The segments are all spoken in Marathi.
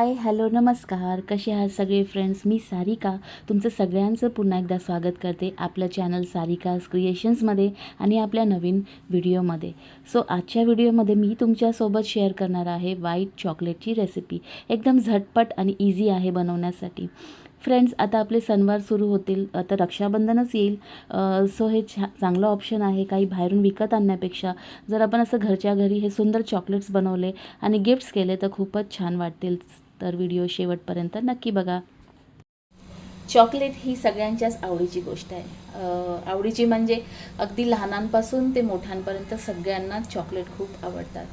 हाय हॅलो नमस्कार. कसे आहात सगळे फ्रेंड्स मी सारिका. तुमचं सगळ्यांचं पुन्हा एकदा स्वागत करते आपलं चॅनल सारिकाज क्रिएशन्समध्ये आणि आपल्या नवीन व्हिडिओमध्ये सो आजच्या व्हिडिओमध्ये मी तुमच्यासोबत शेअर करणार आहे व्हाईट चॉकलेटची रेसिपी एकदम झटपट आणि इझी आहे बनवण्यासाठी. फ्रेंड्स आता आपले सणवार सुरू होतील आता रक्षाबंधनच येईल. सो हे छा चांगलं ऑप्शन आहे काही बाहेरून विकत आणण्यापेक्षा. जर आपण असं घरच्या घरी हे सुंदर चॉकलेट्स बनवले आणि गिफ्ट्स केले तर खूपच छान वाटतील. तर व्हिडिओ शेवटपर्यंत नक्की बघा. चॉकलेट ही सगळ्यांच्याच आवडीची गोष्ट आहे. आवडीची म्हणजे अगदी लहानांपासून ते मोठ्यांपर्यंत सगळ्यांना चॉकलेट खूप आवडतात.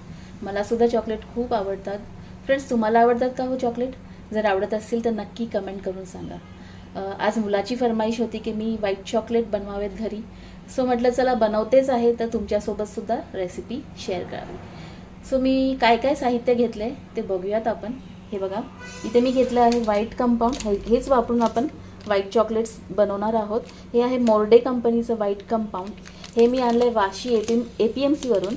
मला सुद्धा चॉकलेट खूप आवडतात. फ्रेंड्स तुम्हाला आवडतात का हो चॉकलेट? जर आवडत असतील तर नक्की कमेंट करून सांगा. आज मुलाची फरमाईश होती की मी व्हाईट चॉकलेट बनवावेत घरी. सो म्हटलं चला बनवतेच आहे तर तुमच्यासोबतसुद्धा रेसिपी शेअर करावी. सो मी काय काय साहित्य घेतलं आहे ते बघूयात आपण. हे बघा. इथे मी घेतलं आहे व्हाईट कंपाऊंड हे हेच वापरून आपण व्हाईट चॉकलेट्स बनवणार आहोत. हे आहे मोर्डे कंपनीचं व्हाईट कंपाऊंड हे मी आणलं आहे Vashi A P A P M सीवरून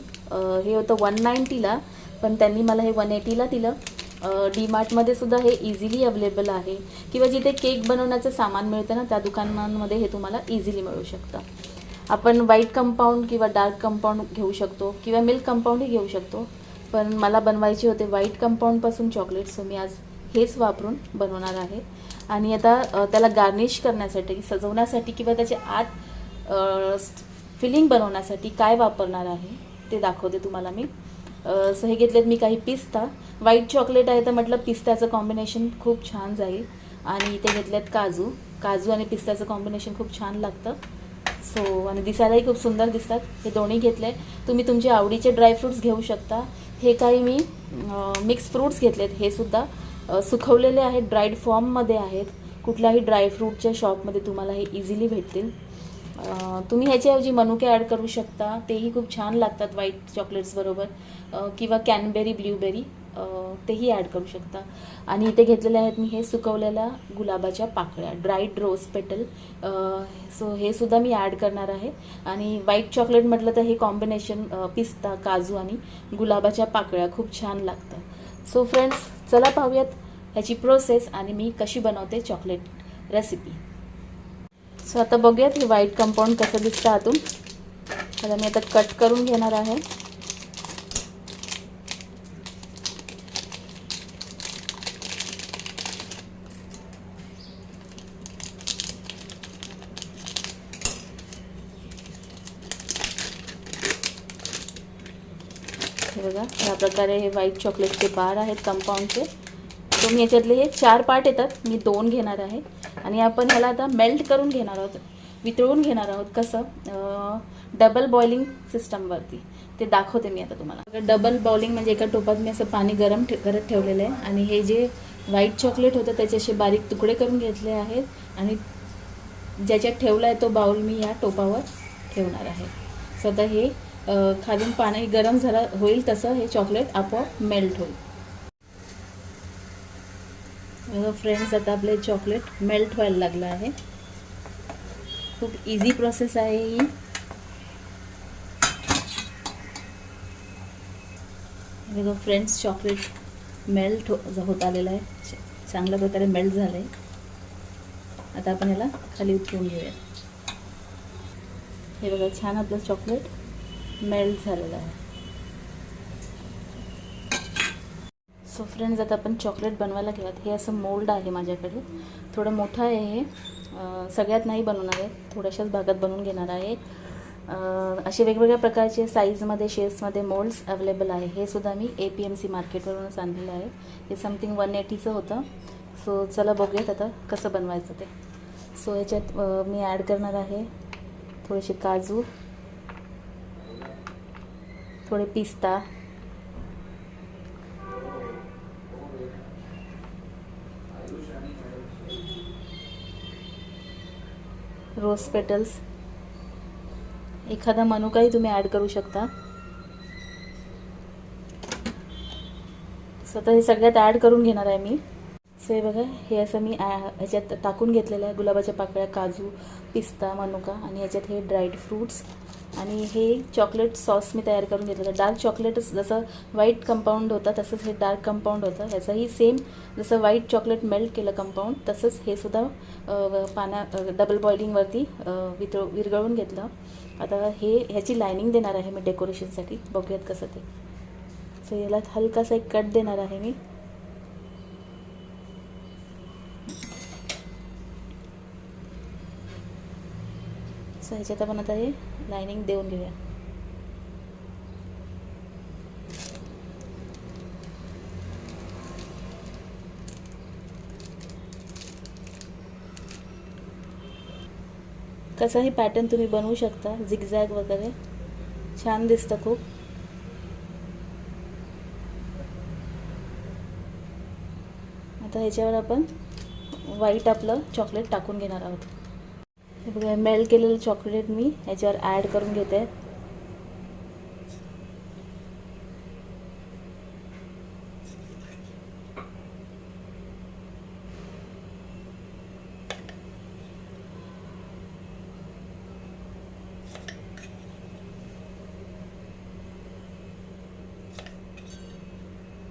हे होतं वन नाईन्टीला पण त्यांनी मला हे वन एटीला दिलं. डी मार्टमध्ये सुद्धा हे इझिली अवेलेबल आहे. किंवा जिथे केक बनवण्याचं सामान मिळतं ना त्या दुकानांमध्ये हे तुम्हाला इझिली मिळू शकतं. आपण व्हाईट कंपाऊंड किंवा डार्क कंपाऊंड घेऊ शकतो किंवा मिल्क कंपाऊंडही घेऊ शकतो. पण मला बनवायचे होते व्हाईट कंपाऊंडपासून चॉकलेट सो मी आज हेच वापरून बनवणार आहे. आणि आता त्याला गार्निश करण्यासाठी सजवण्यासाठी किंवा त्याचे आत फिलिंग बनवण्यासाठी काय वापरणार आहे ते दाखवते तुम्हाला मी. सो हे घेतलेत मी काही पिस्ता. व्हाईट चॉकलेट आहे तर म्हटलं पिस्त्याचं कॉम्बिनेशन खूप छान जाईल. आणि इथे घेतलेत काजू. काजू आणि पिस्त्याचं कॉम्बिनेशन खूप छान लागतं. सो आणि दिसायलाही खूप सुंदर दिसतात. हे दोन्ही घेतले. तुम्ही तुमचे आवडीचे ड्रायफ्रूट्स घेऊ शकता. हे काही मी मिक्स फ्रूट्स घेतलेत. हे सुद्धा सुखवलेले आहेत. ड्राईड फॉर्ममध्ये आहेत. कुठल्याही ड्रायफ्रूटच्या शॉपमध्ये तुम्हाला हे इझिली भेटतील. तुम्ही ह्याच्याऐवजी मनुके ॲड करू शकता. तेही खूप छान लागतात व्हाईट चॉकलेट्सबरोबर किंवा कॅनबेरी ब्ल्यूबेरी तेही ॲड करू शकता. आणि इथे घेतलेले आहेत मी हे सुकवलेल्या गुलाबाच्या पाकळ्या ड्राईड रोज पेटल सो हे सुद्धा मी ॲड करणार आहे. आणि व्हाईट चॉकलेट म्हटलं तर हे कॉम्बिनेशन पिस्ता काजू आणि गुलाबाच्या पाकळ्या खूप छान लागतं सो फ्रेंड्स चला पाहूयात ह्याची प्रोसेस आणि मी कशी बनवते चॉकलेट रेसिपी सो आता बघूयात हे व्हाईट कंपाऊंड कसं दिसतं आतून. आता मी आता कट करून घेणार आहे. हे बघा ह्या प्रकारे हे व्हाईट चॉकलेटचे बार आहेत कंपाऊंडचे तुम्ही याच्यातले हे चार पार्ट येतात. मी दोन घेणार आहे. आणि आपण ह्याला आता मेल्ट करून घेणार आहोत. वितळून घेणार आहोत कसं? डबल बॉइलिंग सिस्टमवरती ते दाखवते मी आता तुम्हाला. डबल बॉइलिंग म्हणजे एका टोपात मी असं पाणी गरम ठे करत ठेवलेलं आहे. आणि हे जे व्हाईट चॉकलेट होतं त्याचे असे बारीक तुकडे करून घेतले आहेत. आणि ज्याच्यात ठेवला आहे तो बाउल मी या टोपावर ठेवणार आहे. सध्या हे खालून पाणी गरम झालं होईल तसं हे चॉकलेट आपोआप मेल्ट होईल. फ्रेंड्स आता आपले चॉकलेट मेल्ट व्हायला लागलं आहे. खूप इझी प्रोसेस आहे ही. बघा फ्रेंड्स चॉकलेट मेल्ट हो होत आलेलं आहे. चांगल्या प्रकारे मेल्ट झालं आहे आता आपण याला खाली उतरून घेऊया. हे बघा छान आपलं चॉकलेट मेल्ट झालेलं आहे. सो फ्रेंड्स आता आपण चॉकलेट बनवायला घेऊयात हे असं मोल्ड आहे माझ्याकडे. थोडं मोठं आहे हे. सगळ्यात नाही बनवणार आहे. थोड्याशाच भागात बनवून घेणार आहे. असे वेगवेगळ्या प्रकारचे साईजमध्ये शेप्समध्ये मोल्ड्स अवेलेबल आहे. हे सुद्धा मी ए पी एम सी मार्केटवरूनच आणलेलं आहे. हे समथिंग वन एटीचं होतं. सो चला बघूयात आता कसं बनवायचं ते. सो याच्यात मी ॲड करणार आहे थोडेसे काजू. थोडे पिस्ता. Rose petals. एखादा मनुकाही तुम्ही ॲड करू शकता. स्वतः हे सगळ्यात ॲड करून घेणार आहे मी. सो हे बघा हे असं मी ह्याच्यात टाकून घेतलेलं आहे गुलाबाच्या पाकळ्या काजू पिस्ता मनुका आणि ह्याच्यात हे ड्राईड फ्रूट्स आणि हे चॉकलेट सॉस मी तयार करून घेतलं होतं. डार्क चॉकलेटच जसं व्हाईट कंपाऊंड होतं तसंच हे डार्क कंपाऊंड होतं. ह्याचंही सेम जसं व्हाईट चॉकलेट मेल्ट केलं कंपाऊंड तसंच हे सुद्धा पाना डबल बॉइलिंगवरती वितळ विरघळून घेतलं. आता हे ह्याची लायनिंग देणार आहे मी डेकोरेशनसाठी बघूयात कसं ते. सो याला हलकासा एक कट देणार आहे मी. असं ह्याच्यात आपण आता हे लायनिंग देऊन घेऊया. कसाही पॅटर्न तुम्ही बनवू शकता झिगझॅग वगैरे. छान दिसतं खूप. आता ह्याच्यावर आपण व्हाईट आपलं चॉकलेट टाकून घेणार आहोत. हे बघा मेल्ट केलेलं चॉकलेट मी याच्यावर ॲड करून घेते.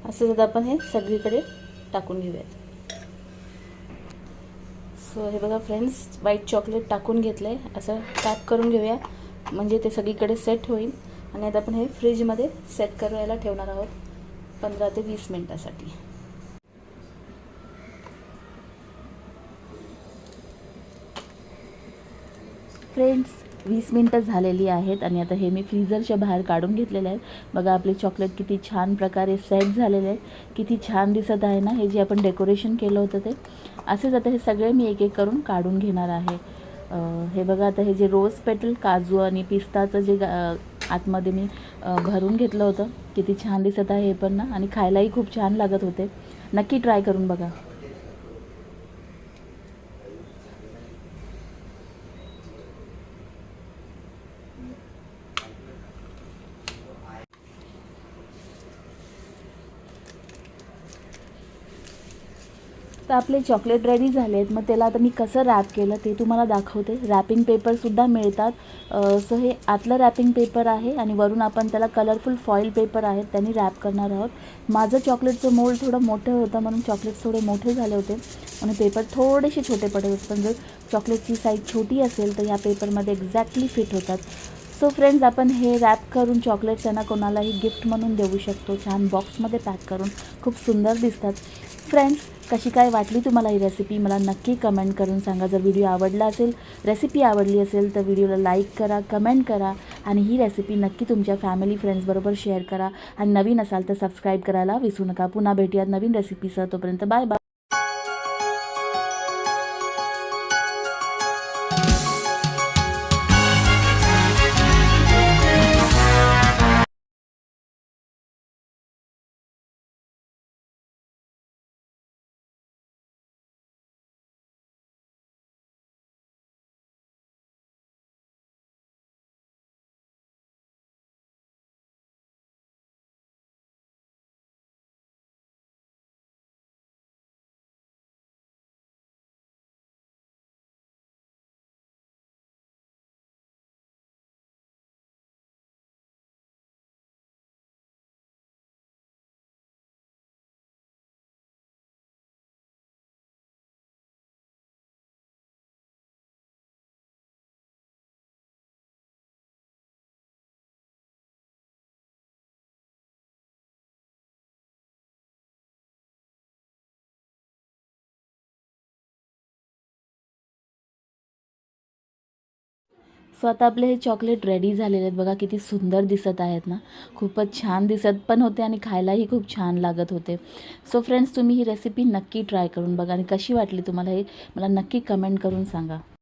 असं आता आपण हे सगळीकडे टाकून घेऊयात. सो हे बघा फ्रेंड्स व्हाईट चॉकलेट टाकून घेतलं आहे असं टॅप करून घेऊया. म्हणजे ते सगळीकडे सेट होईल. आणि आता आपण हे फ्रीजमध्ये सेट करायला ठेवणार आहोत. पंधरा ते वीस मिनटासाठी. फ्रेंड्स वीस मिनटं झालेली आहेत आणि आता हे मी फ्रीझरच्या बाहेर काढून घेतलेले आहेत. बघा आपले चॉकलेट किती छान प्रकारे सेट झालेले आहेत. किती छान दिसत आहे ना हे जे आपण डेकोरेशन केलं होतं ते. असेच आता हे सगळे मी एक एक करून काढून घेणार आहे. हे बघा आता हे जे रोज पेटल काजू आणि पिस्ताचं जे गा- आतमध्ये मी भरून घेतलं होतं. किती छान दिसत आहे हे पण ना आणि खायलाही खूप छान लागत होते. नक्की ट्राय करून बघा. तर आपले चॉकलेट रेडी झाले आहेत मग त्याला आता मी कसं रॅप केलं ते तुम्हाला दाखवते. रॅपिंग पेपरसुद्धा मिळतात. सो हे आतलं रॅपिंग पेपर आहे आणि वरून आपण त्याला कलरफुल फॉईल पेपर आहेत त्यांनी रॅप करणार आहोत. माझं चॉकलेटचं मोल्ड थोडं मोठं होतं म्हणून चॉकलेट्स थोडे मोठे झाले होते. आणि पेपर थोडेसे छोटे पडत होते पण जर चॉकलेटची साईज छोटी असेल तर या पेपरमध्ये एक्झॅक्टली फिट होतात. सो फ्रेंड्स आपण हे रॅप करून चॉकलेट्स त्यांना कोणालाही गिफ्ट म्हणून देऊ शकतो. छान बॉक्समध्ये पॅक करून. खूप सुंदर दिसतात. फ्रेंड्स कशी काय वाटली तुम्हाला ही रेसिपी मला नक्की कमेंट करून सांगा. जर व्हिडिओ आवडला असेल रेसिपी आवडली असेल तर व्हिडिओला लाईक करा कमेंट करा आणि ही रेसिपी नक्की तुमच्या फॅमिली फ्रेंड्सबरोबर शेअर करा. आणि नवीन असाल तर सबस्क्राईब करायला विसरू नका. पुन्हा भेटूयात नवीन रेसिपीसह तोपर्यंत बाय बाय सो आता आपले हे चॉकलेट रेडी झालेले आहेत. बघा किती सुंदर दिसत आहेत ना. खूपच छान दिसत पण होते आणि खायलाही खूप छान लागत होते. सो फ्रेंड्स तुम्ही ही रेसिपी नक्की ट्राय करून बघा आणि कशी वाटली तुम्हाला हे मला नक्की कमेंट करून सांगा.